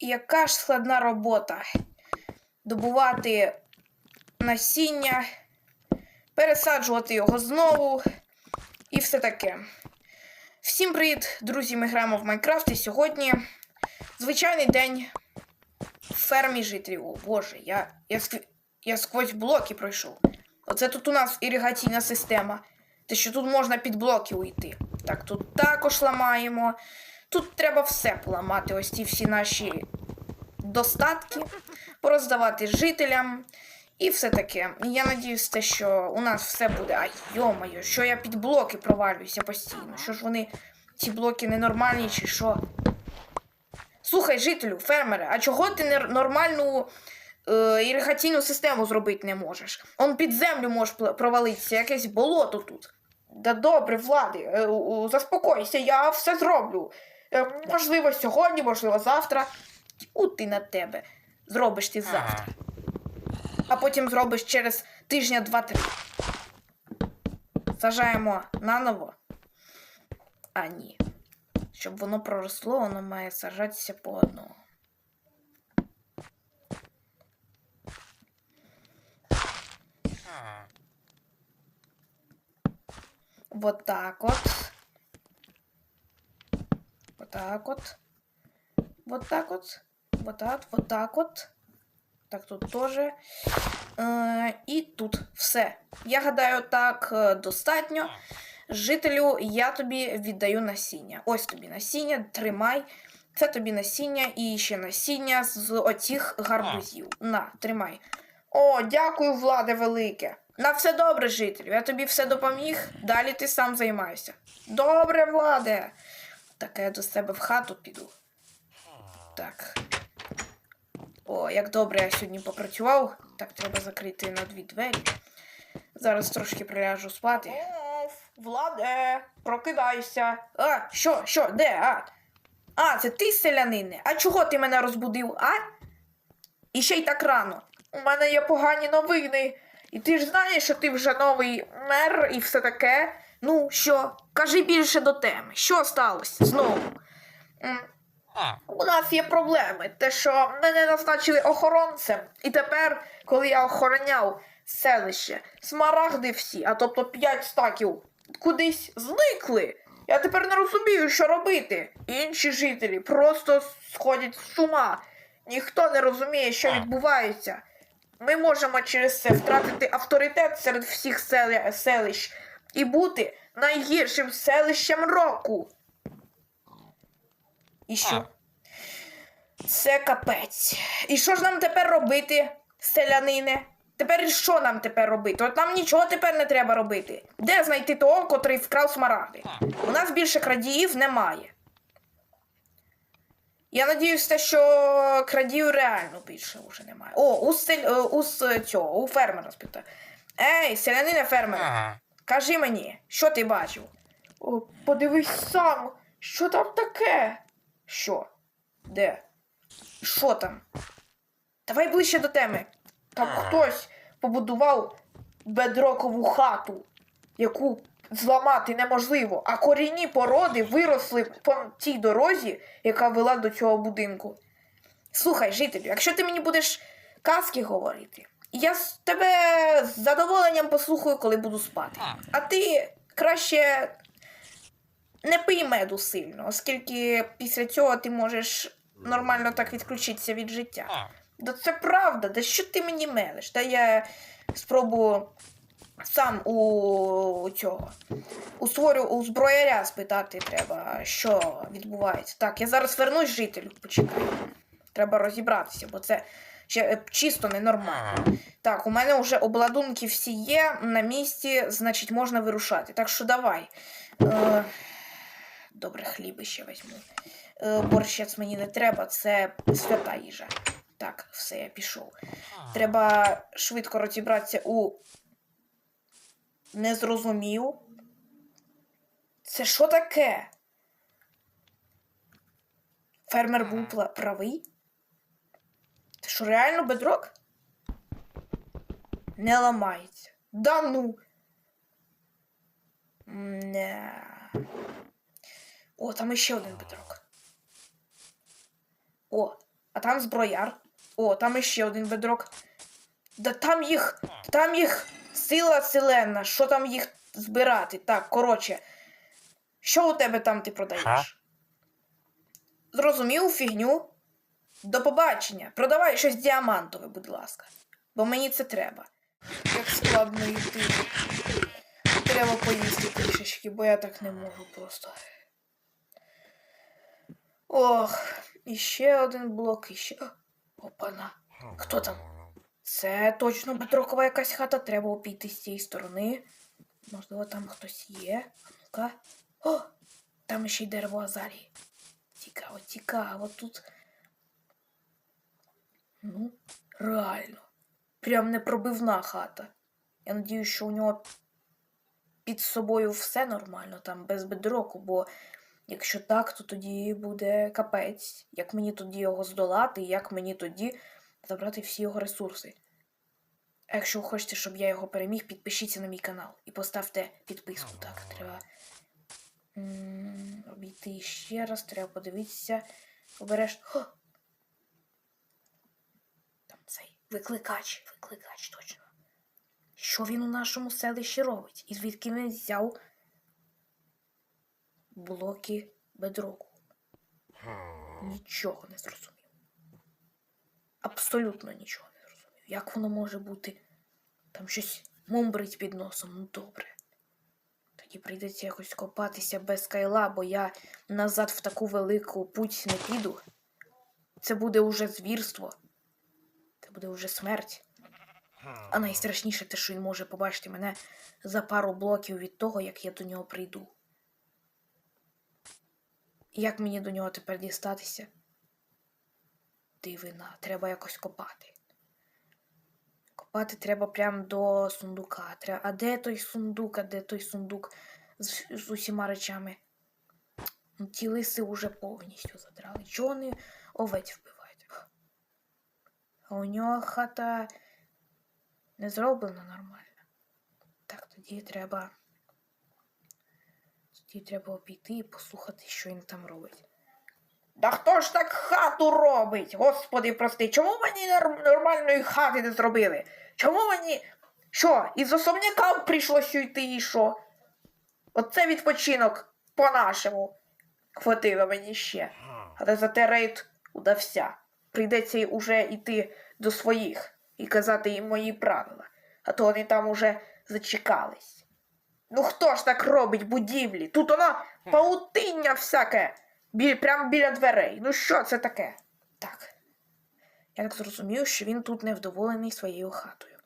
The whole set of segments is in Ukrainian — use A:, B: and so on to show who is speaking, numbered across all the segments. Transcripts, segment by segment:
A: яка ж складна робота. Добувати насіння, пересаджувати його знову і все таке. Всім привіт, друзі! Ми граємо в Майнкрафт і сьогодні звичайний день в фермі жителів. О Боже, я, я, я сквозь блоки пройшов. Оце тут у нас іригаційна система. Те, що тут можна під блоки уйти. Так, тут також ламаємо. Тут треба все поламати, ось ці всі наші достатки, пороздавати жителям і все таке. Я надіюсь, що у нас все буде. Ай, йомаю, що я під блоки провалююся постійно. Що ж вони, ці блоки ненормальні, чи що? Слухай, жителю, фермере, а чого ти нормальну е, іригаційну систему зробити не можеш? Он під землю можеш провалитися, якесь болото тут. Да добре, влади, е, у- заспокойся, я все зроблю. Е, можливо, сьогодні, можливо, завтра. У ти на тебе. Зробиш ти завтра. А потім зробиш через тижня два-три. Сажаємо наново. А ні. Щоб воно проросло, воно має сажатися по одному. Вот так вот. Так вот. Вот так вот. Вот так, вот так вот. Так, тут теж. Е, і тут все. Я гадаю, так е, достатньо. Жителю, я тобі віддаю насіння. Ось тобі насіння, тримай. Це тобі насіння і ще насіння з оцих гарбузів. На, тримай. О, дякую, владе велике. На все добре, жителю. Я тобі все допоміг. Далі ти сам займайся. Добре, владе. Так, я до себе в хату піду. Так. О, як добре я сьогодні попрацював. Так, треба закрити на дві двері. Зараз трошки приляжу спати. Владе, прокидайся. А, що, що, де? А? А, це ти селянине? А чого ти мене розбудив, а? І ще й так рано. У мене є погані новини. І ти ж знаєш, що ти вже новий мер і все таке. Ну, що? Кажи більше до теми. Що сталося знову? У нас є проблеми. Те, що мене назначили охоронцем, і тепер, коли я охороняв селище, смарагди всі, а тобто п'ять стаків, кудись зникли. Я тепер не розумію, що робити. Інші жителі просто сходять з ума. Ніхто не розуміє, що відбувається. Ми можемо через це втратити авторитет серед всіх селищ і бути найгіршим селищем року. І що? Це капець. І що ж нам тепер робити, селянине? Тепер що нам тепер робити? От нам нічого тепер не треба робити. Де знайти того, котрий вкрав смарагди? У нас більше крадіїв немає. Я надіюсь, те, що крадіїв реально більше вже немає. О, у, сель... е, у цього, у фермера спитаю. Ей, селянине фермера, кажи мені, що ти бачив? О, подивись сам, що там таке? Що? Де? Що там? Давай ближче до теми. Там хтось побудував бедрокову хату, яку зламати неможливо, а корінні породи виросли по тій дорозі, яка вела до цього будинку. Слухай, жителю, якщо ти мені будеш казки говорити, я з тебе з задоволенням послухаю, коли буду спати. А ти краще не пий меду сильно, оскільки після цього ти можеш нормально так відключитися від життя. Да це правда, да що ти мені мелиш? Та я спробую сам у цього. У створю у зброяря спитати треба, що відбувається. Так, я зараз вернусь жителю, почекай. Треба розібратися, бо це чисто ненормально. Так, у мене вже обладунки всі є на місці, значить, можна вирушати. Так що давай. Е, добре, хліби ще візьму. Е, борщець мені не треба, це свята їжа. Так, все, я пішов. Треба швидко розібратися у. Не зрозумів. Це що таке? Фермер був правий? Що реально бедрок? Не ламається. Да ну. Не. О, там іще один бедрок. О, а там зброяр. О, там іще один бедрок. Да там їх. Там їх сила селена. Що там їх збирати? Так, коротше. Що у тебе там ти продаєш? Зрозумів фігню? До побачення. Продавай щось діамантове, будь ласка. Бо мені це треба. Як складно йти. Треба поїсти трішечки, бо я так не можу просто. Ох, іще один блок, іще. Опана. Хто там? Це точно Петрокова якась хата, треба обійти з цієї сторони. Можливо, там хтось є. Ну-ка. О! Там ще й дерево азалії. Цікаво, цікаво тут. Ну, реально. Прям непробивна хата. Я надію, що у нього під собою все нормально, там без бедроку, бо якщо так, то тоді буде капець. Як мені тоді його здолати, як мені тоді забрати всі його ресурси. А якщо ви хочете, щоб я його переміг, підпишіться на мій канал і поставте підписку. Так, треба м, обійти ще раз, треба подивитися. Обережно. О! Там цей викликач, викликач точно. Що він у нашому селищі робить? І звідки він взяв блоки бедроку? Нічого не зрозумів. Абсолютно нічого не зрозумів. Як воно може бути? Там щось мумбрить під носом, ну добре. Тоді прийдеться якось копатися без кайла, бо я назад в таку велику путь не піду. Це буде уже звірство. Буде вже смерть. А найстрашніше те, що він може побачити мене за пару блоків від того, як я до нього прийду. Як мені до нього тепер дістатися? Дивина, треба якось копати. Копати треба прямо до сундука. А де той сундук, а де той сундук з, з усіма речами? Ті лиси вже повністю задрали. Чого вони овець вбивають? А у нього хата не зроблена нормально. Так, тоді треба. Тоді треба обійти і послухати, що він там робить. Да хто ж так хату робить? Господи, прости, чому мені нормальної хати не зробили? Чому мені. Що, із особняка прийшлося йти і що? Оце відпочинок по-нашому. Хватило мені ще. Але зате рейд удався. Прийдеться уже йти до своїх і казати їм мої правила, а то вони там уже зачекались. Ну хто ж так робить будівлі? Тут воно паутиння всяке. Бі, прямо біля дверей. Ну що це таке? Так. Я так зрозумів, що він тут невдоволений своєю хатою.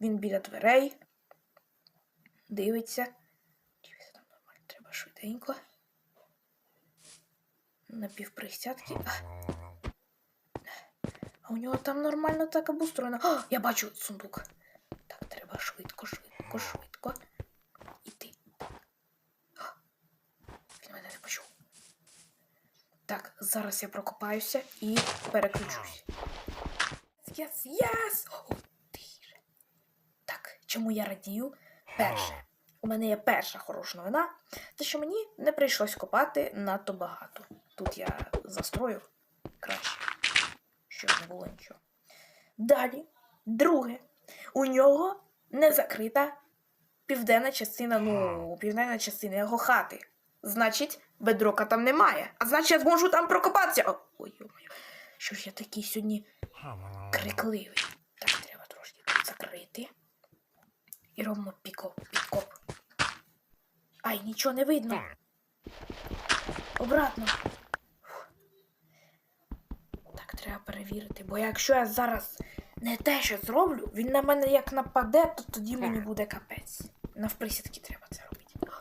A: Він біля дверей. Дивиться. Все там нормально? Треба швиденько. Напівприсядки. А у нього там нормально так обустроєно. О, я бачу сундук. Так, треба швидко, швидко, швидко. Іти. Він мене не почув. Так, зараз я прокопаюся і переключусь. Yes, yes! О, ти. Так, чому я радію? Перше. У мене є перша хороша новина, те, що мені не прийшлось копати надто багато. Тут я застрою краще, щоб не було нічого. Далі, друге, у нього не закрита південна частина, ну, південна частина його хати. Значить, бедрока там немає. А значить, я зможу там прокопатися. Ой, ой, що ж я такий сьогодні крикливий. Так, треба трошки закрити. І робимо пікоп, підкоп. Ай, нічого не видно. Обратно. Фух. Так, треба перевірити, бо якщо я зараз не те, що зроблю, він на мене як нападе, то тоді мені буде капець. Навприсідки треба це робити.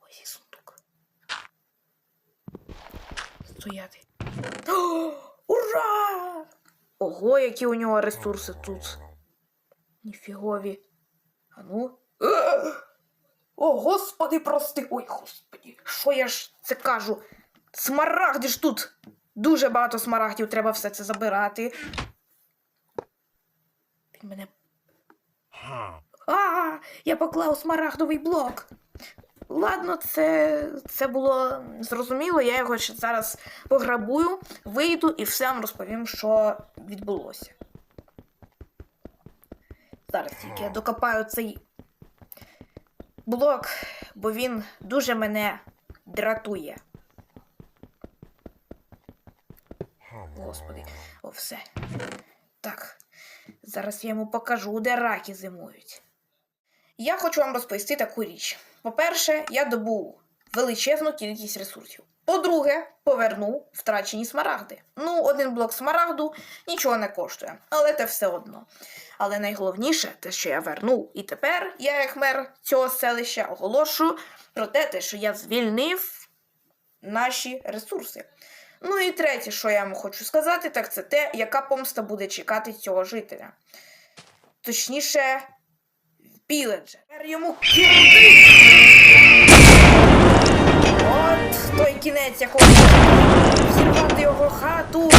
A: Ось і сундук. Стояти. О, ура! Ого, які у нього ресурси тут. Ніфігові. А ну. О, господи, прости. Ой, господи, що я ж це кажу? Смарагди ж тут. Дуже багато смарагдів, треба все це забирати. Він мене. А, я поклав смарагдовий блок. Ладно, це, це було зрозуміло. Я його ще зараз пограбую, вийду і все вам розповім, що відбулося. Зараз тільки я докопаю цей блок, бо він дуже мене дратує. Господи, о, все. Так, зараз я йому покажу, де раки зимують. Я хочу вам розповісти таку річ. По-перше, я добув величезну кількість ресурсів. По-друге, повернув втрачені смарагди. Ну, один блок смарагду нічого не коштує, але це все одно. Але найголовніше, те, що я вернув. І тепер я, як мер цього селища, оголошую про те, що я звільнив наші ресурси. Ну і третє, що я вам хочу сказати, так це те, яка помста буде чекати цього жителя. Точніше, Піледжер. Йому! От той кінець, якого взірвати його хату.